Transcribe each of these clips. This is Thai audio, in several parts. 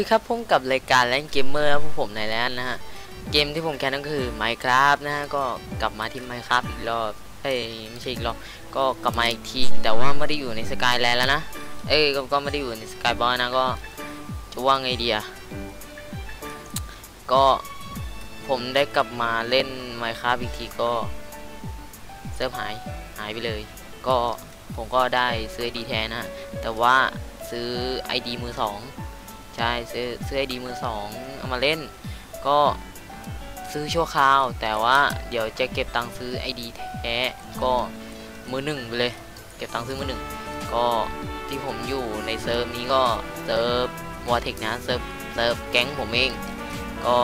วัสดีครับพบกับรายการแลนเกมเมอร์ครับผมในแลนนะฮะ เกมที่ผมแคนก็คือ Minecraft นะฮะ ก็กลับมาที่ Minecraft อีกรอบเอ้ยไม่ใช่อีกรอบ ก็กลับมาอีกที แต่ว่าไม่ได้อยู่ในสกายแลนแล้วนะ เอ้ยก็ก็ไม่ได้อยู่ในสกายบอลนะ ก็จะว่าไงดีอะก็ผมได้กลับมาเล่น Minecraft อีกทีก็เซิร์ฟหายหายไปเลย ก็ผมก็ได้ซื้อดีแทนนะ แต่ว่าซื้อ ID มือสอง ใช่ซื้อซื้อไอดีมือสองเอามาเล่น ก็ซื้อชั่วคราว แต่ว่าเดี๋ยวจะเก็บตังค์ซื้อไอดีแท้ก็มือหนึ่งไปเลย เก็บตังค์ซื้อมือหนึ่งก็ที่ผมอยู่ในเซิร์ฟนี้ก็เซิร์ฟวอร์เทคนะเซิร์ฟเซิร์ฟแก๊งผมเอง ก็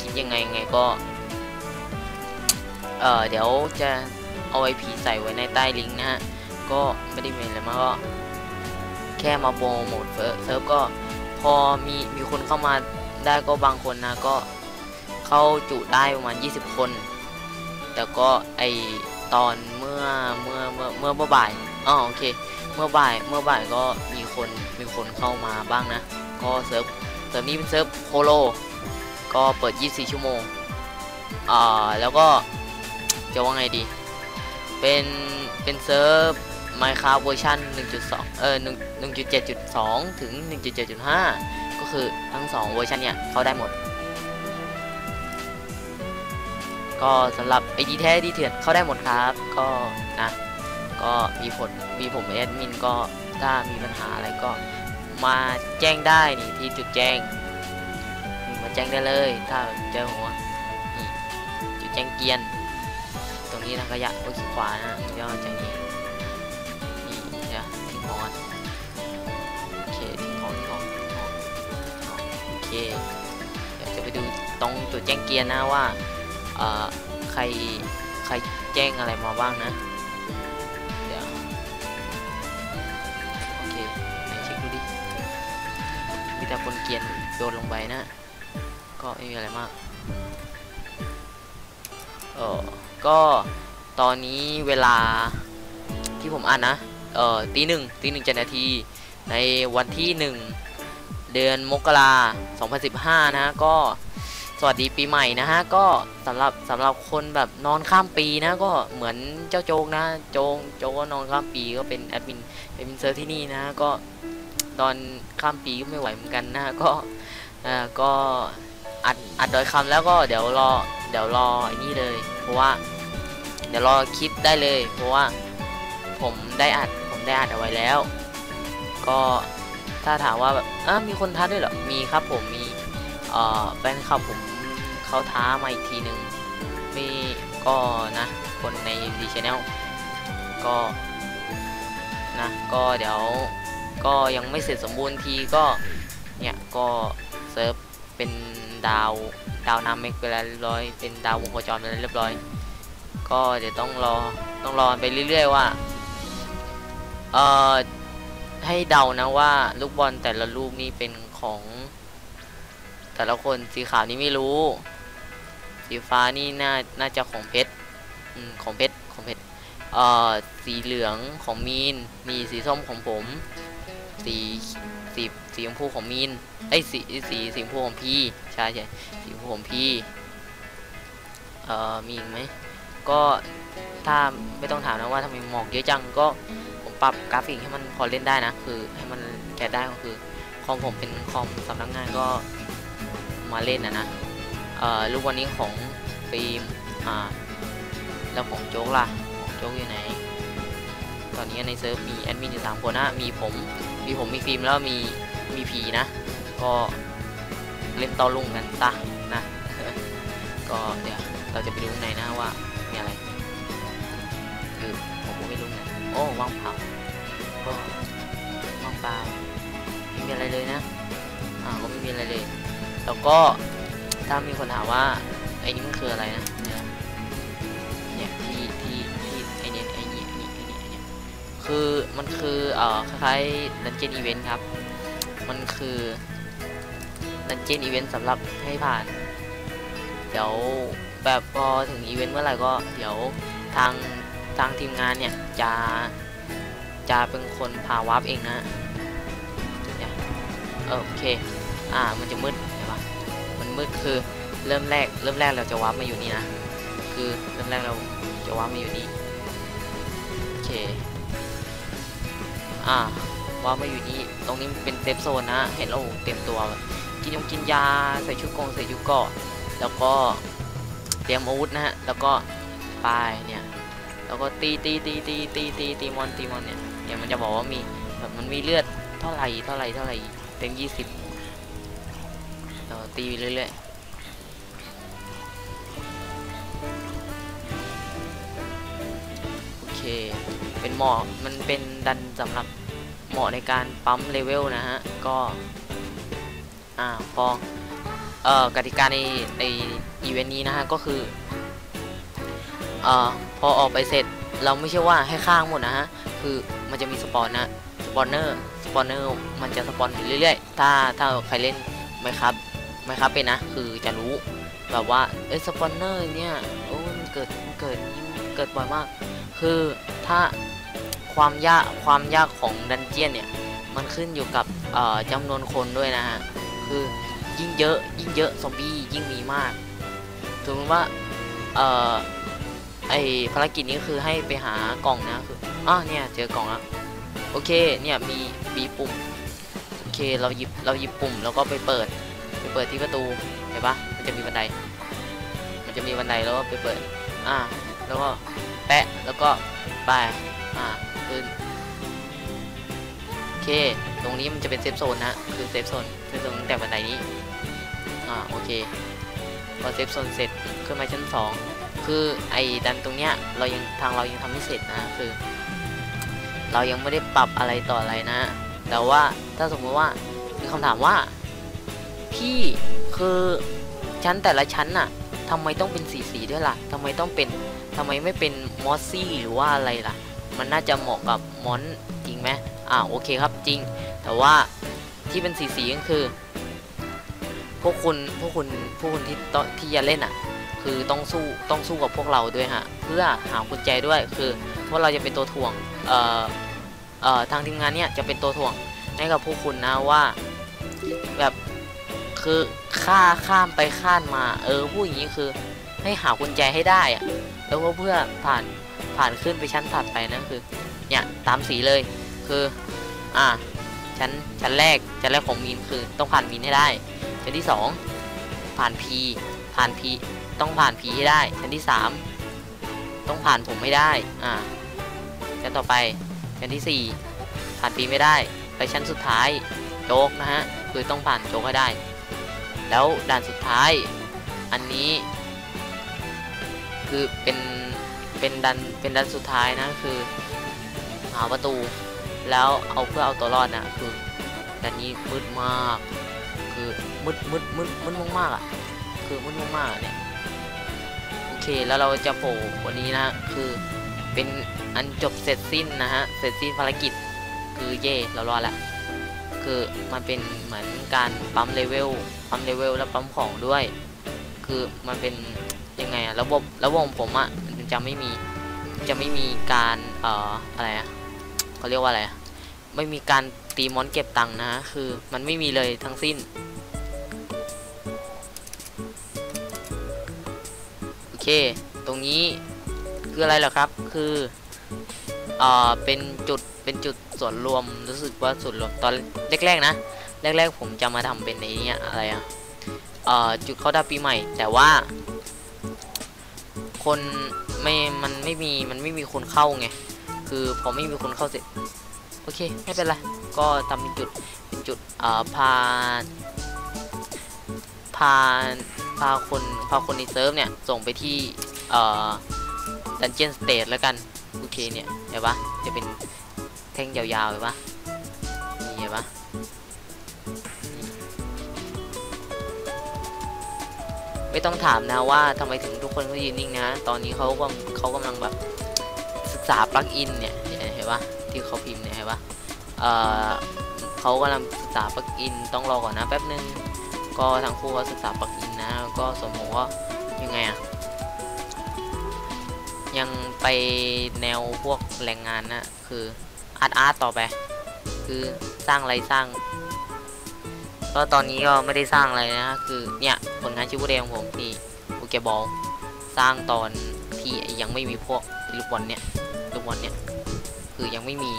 คิดยังไงไงก็เออเดี๋ยวจะเอาไอพีใส่ไว้ในใต้ลิงก์นะฮะ ก็ไม่ได้เมนอะไรมากก็แค่มาโปรโมทเซิร์ฟก็ พอมีมีคนเข้ามาได้ก็บางคนนะก็เข้าจุได้ประมาณ 20 คน แต่ก็ไอตอนเมื่อเมื่อเมื่อเมื่อบ่ายอ๋อโอเค เมื่อบ่ายเมื่อบ่ายก็มีคนมีคนเข้ามาบ้างนะ ก็เซิร์ฟเซิร์ฟนี้เป็นเซิร์ฟโคโลก็เปิด 24 ชั่วโมงอ่าแล้วก็จะว่าไงดี เป็นเป็นเซิร์ฟ Minecraft เวอร์ชัน1.2 เออ1.7.2 ถึง 1.7.5 ก็คือทั้ง 2 เวอร์ชันเนี่ย เข้าได้หมด ก็สำหรับ ID แท้ดีเถื่อนเข้าได้หมดครับ ก็นะ ก็มีผล มีผมแอดมินก็ถ้ามีปัญหาอะไรก็มาแจ้งได้นี่ที่จุดแจ้ง มาแจ้งได้เลย ถ้าเจอหัวนี่จุดแจ้งเกียน ตรงนี้นะขยะโอ้ยขวานะย่อจากนี้ เคเดี๋ยวจะไปดูตรงจุดแจ้งเกียร์นะว่าเอ่อใครใครแจ้งอะไรมาบ้างนะเดี๋ยวโอเคไหนเช็คดูดิมีแต่คนเกียนโดนลงไปนะ ก็ไม่มีอะไรมากเออก็ตอนนี้เวลาที่ผมอ่านนะเอ่อตีหนึ่งตีหนึ่งเจ็ดนาทีในวันที่หนึ่ง เดือนมกรา2015 นะฮะก็สวัสดีปีใหม่นะฮะก็สำหรับสำหรับคนแบบนอนข้ามปีนะก็เหมือนเจ้าโจงนะโจงโจงก็นอนข้ามปีก็เป็นแอดมินแอดมินเซิร์ฟที่นี่นะก็ตอนข้ามปีก็ไม่ไหวเหมือนกันนะก็อ่าก็อัดอัดโดยคำแล้วก็เดี๋ยวรอเดี๋ยวรอไอ้นี่เลย เพราะว่า เดี๋ยวรอคลิปได้เลย เพราะว่าผมได้อัดผมได้อัดเอาไว้แล้ว ก็ ถ้าถามว่าแบบอ้ามีคนท้าด้วยเหรอ มีครับผมมีแฟนคลับผมเขาท้ามาอีกทีหนึ่งมีก็นะคนในดีชแนลก็นะก็เดี๋ยวก็ยังไม่เสร็จสมบูรณ์ทีก็เนี่ยก็เซิร์ฟเป็นดาวดาวนาเมกไปแล้วเรียบร้อย เป็นดาววงโคจรไปแล้วเรียบร้อย ก็เดี๋ยวต้องรอต้องรอไปเรื่อยๆว่าเอ่อ ให้เดานะว่า ลูกบอลแต่ละลูกนี่เป็นของ แต่ละคนสีขาวนี่ไม่รู้ สีฟ้านี่น่าน่าจะของเพชรอของเพชรของเพชรเอ่อสีเหลืองของมีน มีสีส้มของผม สีสีสีชมพูของมีนไอ้สีสีสีชมพูของพี่ใช่ใช่สีชมพูของพี่เอ่อมีอีกไหมก็ถ้าไม่ต้องถามนะว่าทำไมหมอกเยอะจังก็ ปรับกราฟิกให้มันพอเล่นได้นะ คือให้มันแกะได้ก็คือคอมผมเป็นคอมสำนักงานก็มาเล่นนะนะเอ่อรูปวันนี้ของฟิล์มอ่าแล้วของโจ๊กล่ะของโจ๊กอยู่ไหน ตอนนี้ในเซิร์ฟมีแอดมินอยู่สามคนนะมีผมมีผมมีฟิล์มแล้วมีมีผีนะ ก็เล่นต่อลุงกันซะนะ ก็เดี๋ยวเราจะไปดูข้างในนะว่ามีอะไร คือผมก็ไม่รู้นะโอ้ว่างเปล่าก็ว่างเปล่าไม่มีอะไรเลยนะอ่าก็ไม่มีอะไรเลย แล้วก็ถ้ามีคนถามว่าไอ้นี่มันคืออะไรนะเนี่ยเนี่ยที่ที่ที่ไอเนี่ยไอเนี่ยไอเนี่ยไอเนี่ไอเนี่ยคือมันคือเอ่อคล้ายๆดันเจียนอีเวนต์ครับ มันคือดันเจียนอีเวนต์สำหรับให้ผ่าน เดี๋ยวแบบพอถึงอีเวนต์เมื่อไหร่ก็เดี๋ยวทาง ทางทีมงานเนี่ยจะจะเป็นคนพาวาร์ปเองนะเนี่ยเออโอเค อ่า มันจะมืดเห็นปะมันมืดคือเริ่มแรก เริ่มแรกเราจะวาร์ปมาอยู่นี่นะ คือเริ่มแรกเราจะวาร์ปมาอยู่นี่ โอเค อ่าวาร์ปมาอยู่นี่ ตรงนี้เป็นเซฟโซนนะ เห็นเราเต็มตัว กินยงกินยา ใส่ชุดกงใส่ชุดเกาะแล้วก็เตรียมอาวุธนะฮะ แล้วก็ไปเนี่ย แล้วก็ตีตีตีตีตีตีตีมอนตีมอนเนี่ยเนี่ยมันจะบอกว่ามีแบบมันมีเลือดเท่าไหร่เท่าไหร่เท่าไหร่เต็มยี่สิบเราตีเรื่อยๆโอเคเป็นหมอมันเป็นดันสำหรับเหมาะในการปั๊มเลเวลนะฮะก็อ่าพอเอ่อกติกาในในอีเวนต์นี้นะฮะก็คือเอ่อ พอออกไปเสร็จเราไม่ใช่ว่าให้ข้างหมดนะฮะ คือมันจะมีสปอนนะสปอนเนอร์สปอนเนอร์มันจะสปอนเรื่อยๆ ถ้าถ้าใครเล่นไหมครับไหมครับเป็นนะ คือจะรู้แบบว่าเอ้สปอนเนอร์เนี่ยโอ้มันเกิดมันเกิดเกิดบ่อยมาก คือถ้าความยากความยากของดันเจียนเนี่ย มันขึ้นอยู่กับจำนวนคนด้วยนะฮะ คือยิ่งเยอะยิ่งเยอะซอมบี้ยิ่งมีมากสมมติว่าเอ่อ ไอภารกิจนี้คือให้ไปหากล่องนะคืออะเนี่ยเจอกล่องแล้วโอเคเนี่ยมีมีปุ่มโอเคเราหยิบเราหยิบปุ่มแล้วก็ไปเปิดไปเปิดที่ประตูเห็นปะมันจะมีบันได มันจะมีบันไดแล้วก็ไปเปิดอ่าแล้วก็แปะแล้วก็ไปอ่าขึ้นโอเค ตรงนี้มันจะเป็นเซฟโซนนะคือเซฟโซนเซฟโซนตั้งแต่บันไดนี้อ่าโอเคพอเซฟโซนเสร็จขึ้นมาชั้นสอง คือไอ้ดันตรงเนี้ยเรายังทางเรายังทำไม่เสร็จนะคือ เรายังไม่ได้ปรับอะไรต่ออะไรนะ แต่ว่าถ้าสมมติว่ามีคำถามว่า พี่คือชั้นแต่ละชั้นน่ะทำไมต้องเป็นสีสีด้วยล่ะทำไมต้องเป็นทำไมไม่เป็นมอสซี่หรือว่าอะไรล่ะ มันน่าจะเหมาะกับมอนจริงไหมอ่าโอเคครับจริง แต่ว่าที่เป็นสีสีก็คือพวกคุณพวกคุณพวกคุณที่ตอนที่จะเล่นอะ คือต้องสู้ต้องสู้กับพวกเราด้วยฮะเพื่อหากุญแจด้วยคือพวกเราจะเป็นตัวถ่วงเอ่อเอ่อทางทีมงานเนี่ยจะเป็นตัวถ่วงให้กับพวกคุณนะว่าแบบคือข้าข้ามไปข้ามมา เออพูดอย่างนี้คือให้หากุญแจให้ได้อะแล้วก็เพื่อผ่านผ่านขึ้นไปชั้นถัดไปนะคือเนี่ยตามสีเลยคืออ่าชั้นชั้นแรกชั้นแรกของมีนคือต้องผ่านมีนให้ได้ชั้นที่สองผ่านพีผ่านพี ต้องผ่านพีให้ได้ ชั้นที่สามต้องผ่านผมไม่ได้ อ่าชั้นต่อไป ชั้นที่สี่ผ่านพีไม่ได้ ไปชั้นสุดท้ายโจ๊กนะฮะ คือต้องผ่านโจ๊กให้ได้ แล้วด่านสุดท้าย อันนี้ คือเป็น เป็นดัน เป็นดันสุดท้ายนะ คือหาประตู แล้วเอาเพื่อเอาตัวรอดนะ คือดันนี้มืดมาก คือมืดมืดมืดมืดมากๆอะ คือมืดมากๆเนี่ย เค แล้วเราจะโผล่วันนี้นะคือเป็นอันจบเสร็จสิ้นนะฮะ เสร็จสิ้นภารกิจ คือเย่เรารอดละคือมันเป็นเหมือนการปั๊มเลเวล ปั๊มเลเวลแล้วปั๊มของด้วย คือมันเป็นยังไงอะระบบระบบผมอะมันจะไม่มี จะไม่มีการเอ่ออะไรอะเขาเรียกว่าอะไรอะไม่มีการตีมอนเก็บตังค์นะ คือมันไม่มีเลยทั้งสิ้น เค ตรงนี้คืออะไรเหรอครับ คืออ่อเป็นจุด เป็นจุดส่วนรวม รู้สึกว่าส่วนรวมตอนแรกๆนะ แรก ๆ ผมจะมาทำเป็นในนี้อะไรอะเอ่อจุดเข้าดาวปีใหม่ แต่ว่า คนไม่ มันไม่มี มันไม่มีคนเข้าไง คือพอไม่มีคนเข้าเสร็จ โอเค ไม่เป็นไร ก็ทำเป็นจุด เป็นจุดเอ่อพาพา พาคนพาคนในเซิร์ฟเนี่ย ส่งไปที่เอ่อดันเจียนสเตทแล้วกัน โอเคเนี่ยเห็นปะจะเป็นแท่งยาวๆเห็นปะนี่เห็นปะไม่ต้องถามนะว่าทำไมถึงทุกคนเขายืนนิ่งนะ ตอนนี้เขาก็เขากำลังแบบศึกษาปลั๊กอินเนี่ยเห็นปะที่เขาพิมพ์เนี่ยเห็นปะเอ่อเขากำลังศึกษาปลั๊กอินต้องรอก่อนนะแป๊บนึง ก็ทั้งคู่เขาศึกษาปลั๊กอิน นะ ก็สมมติว่ายังไงอะยังไปแนวพวกแรงงานนะ คืออาร์ตอาร์ตต่อไป คือสร้างอะไรสร้าง ก็ตอนนี้ก็ไม่ได้สร้างอะไรนะ คือเนี่ยผลงานชิวเดของผมนี่โอเคบอลสร้างตอนที่ยังไม่มีพวกลูกบอลเนี่ยลูกบอลเนี่ยคือยังไม่มี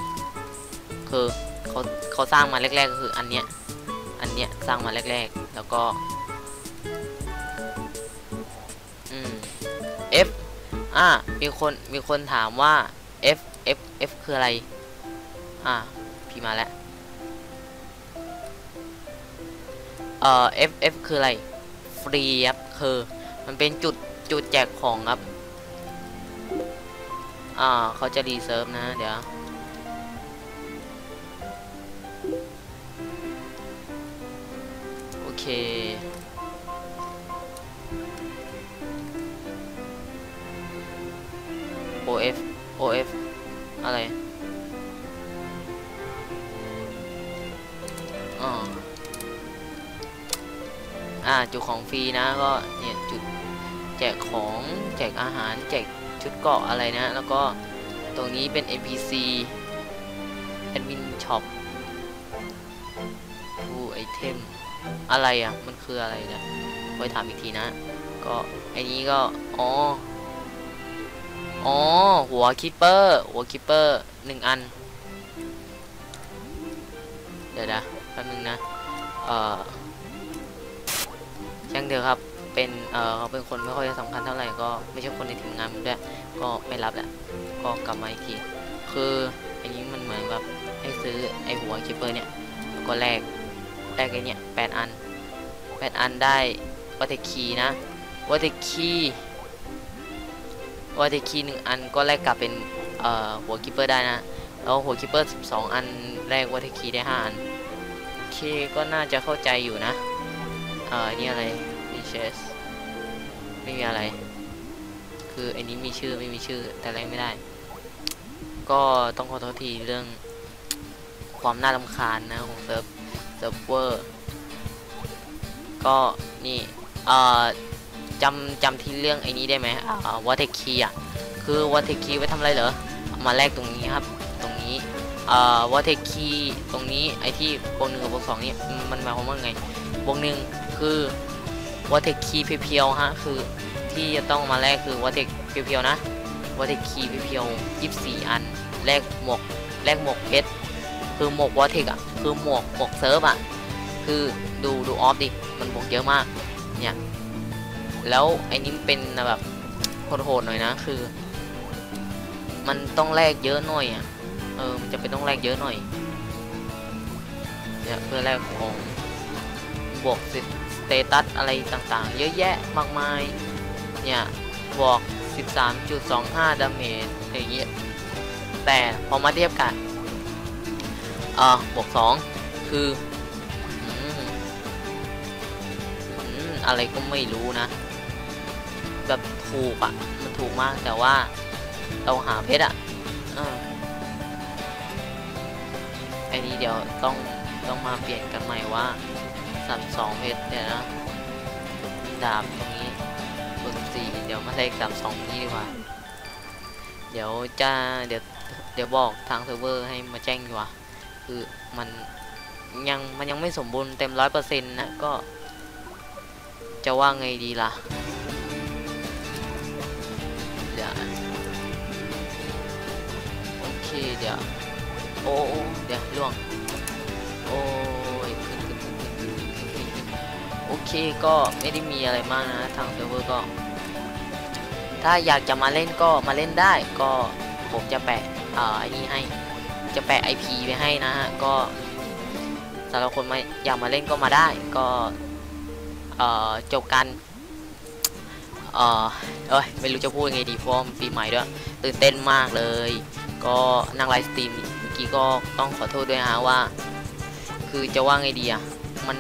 คือเขาเขาสร้างมาแรกๆก็คืออันเนี้ยอันเนี้ยสร้างมาแรกๆ แล้วก็ อ่ามีคนมีคนถามว่า F F F คืออะไร อ่าพี่มาแล้วเอ่อ F F คืออะไรฟรีครับคือมันเป็นจุดจุดแจกของครับ อ่าเขาจะรีเซิร์ฟนะ เดี๋ยวโอเค OF OF อะไรอ๋ออ่าจุดของฟรีนะก็เนี่ยจุดแจกของแจกอาหารแจกชุดเกาะอะไรนะ แล้วก็ตรงนี้เป็น NPC Admin Shop ผู้ไอเทมอะไรอะ มันคืออะไรนี่ยคอยถามอีกทีนะ ก็ไอนี้ก็ อ๋อ อ๋อ หัวคิปเปอร์ หัวคิปเปอร์หนึ่งอัน เดี๋ยวนะแป๊บนึงนะ เอ่อช่างเถอะครับ เป็น เอ่อเขาเป็นคนไม่ค่อยสำคัญเท่าไหร่ก็ไม่ใช่คนในทีมงานด้วย ก็ไม่รับแหละ ก็กลับมาอีกที คืออันนี้มันเหมือนแบบให้ซื้อไอหัวคิปเปอร์เนี่ย ก็แลก แลกไอเนี่ยแปดอันแปดอันได้วัตเทคีนะวัตเทคี วัตเทคีหนึ่งอันก็แลกกลับเป็นเอ่อหัวคิปเปอร์ได้นะ แล้วหัวคิปเปอร์12อันแลกวัตเทคีได้5อันโอเคก็น่าจะเข้าใจอยู่นะเอ่อนี่อะไรมีเชสไม่มีอะไร คืออ้นี้มีชื่อไม่มีชื่อแต่แลกไม่ได้ ก็ต้องขอโทษทีเรื่องความน่ารำคาญนะของเซิร์ฟเซิร์ฟเวอร์ก็นี่เอ่อ จำจำที่เรื่องไอ้นี้ได้ไหมอ่าวอเทคีอะคือวอเทคีไว้ทำอะไรเหรอเอามาแลกตรงนี้ครับ ตรงนี้เอ่อวอเทคีตรงนี้ไอที่บวกหนึ่งกับบวกสองนี่อืมมันหมายความว่าไงบวกหนึ่งคือวอเทคีเพียวๆฮะคือที่จะต้องมาแลกคือวอเทคเพียวๆนะวอเทคีเพียวๆยี่สิบสี่อันแลกหมวกแลกหมวกเพชรคือหมวกวอเทคอะคือหมวกหมวกเซิร์ฟอะคือดูดูออฟดิมันบวกเยอะมากเนี่ย แล้วไอ้นี้เป็นแบบโหดๆหน่อยนะ คือ มันต้องแลกเยอะหน่อยอะ เออ มันจะเป็นต้องแลกเยอะหน่อย เนี่ยเพื่อแลกของบวกสิสเตตัสอะไรต่างๆ เยอะแยะมากมาย เนี่ย บวก 13.25 ดาเมจอย่างเงี้ย แต่พอมาเทียบกันเอ่อบวก 2 คืออืมอืมอะไรก็ไม่รู้นะ แบบถูกอะ่ะ มันถูกมากแต่ว่าเราหาเพชรอะ่ะไอ้นี้เดี๋ยวต้องต้องมาเปลี่ยนกันใหม่ว่าสับสองเพชรเนี่ยนะดาบตรงนี้บนสี่เดี๋ยวมาใส่สับสองนี้ดีกว่า เดี๋ยวจะเดี๋ยวเดี๋ยวบอกทางเซิร์ฟเวอร์ให้มาแจ้งดีกว่า คือมันยังมันยังไม่สมบูรณ์เต็มร้อยเปอร์เซ็นต์นะก็จะว่าไงดีล่ะ ดี๋ยว โอ้เดี๋ยวล่วง โอ้ยขึ้นขึ้นขึ้นขึ้นขึ้นขึ้นขึ้นโอเคก็ไม่ได้มีอะไรมากนะทางเซิร์ฟเวอร์ก็ ถ้าอยากจะมาเล่นก็มาเล่นได้ก็ผมจะแปะอ่าอันนี้ให้ จะแปะ IP ไปให้นะฮะ ก็สำหรับคนมาอยากมาเล่นก็มาได้ ก็เอ่อจบกันเอ่อเอ้ย ไม่รู้จะพูดยังไงดีเพราะปีใหม่ด้วย ตื่นเต้นมากเลย ก็นั่งไลฟ์สตรีมเมื่อกี้ก็ต้องขอโทษด้วยฮะว่า คือจะว่าไงดีอะมัน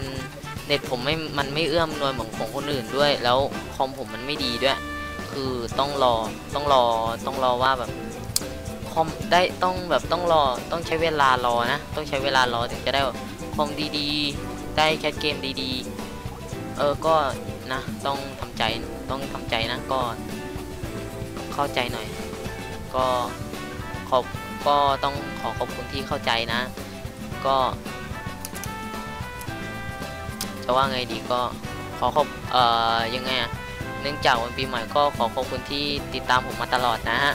เน็ตผมไม่มันไม่เอื้อมหน่วยเหมือนของคนอื่นด้วย แล้วคอมผมมันไม่ดีด้วย คือต้องรอต้องรอต้องรอว่าแบบคอมได้ต้องแบบต้องรอต้องใช้เวลารอนะ ต้องใช้เวลารอถึงจะได้แบบคอมดีๆ ได้แคสเกมดีๆ เออก็นะต้องทำใจต้องทำใจนะก็เข้าใจหน่อย ก็ อบก็ต้องขอขอบคุณที่เข้าใจนะ ก็ จะว่าไงดีก็ขอขอบเอ่อยังไงอะเนื่องจากวันปีใหม่ก็ขอขอบคุณที่ติดตามผมมาตลอดนะฮะ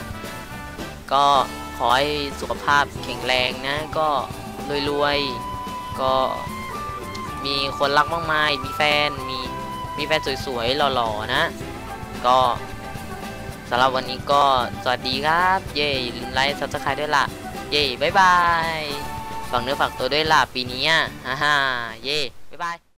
ก็ขอให้สุขภาพแข็งแรงนะ ก็รวยๆก็มีคนรักมากมาย มีแฟน มีมีแฟนสวยๆ หล่อๆ นะ ก็ สำหรับวันนี้ก็สวัสดีครับ เย่ลืมไลค์ซับสไครต์ด้วยล่ะ เย่บายบาย ฝากเนื้อฝากตัวด้วยล่ะปีนี้อะฮ่าฮ่าเย่บายบาย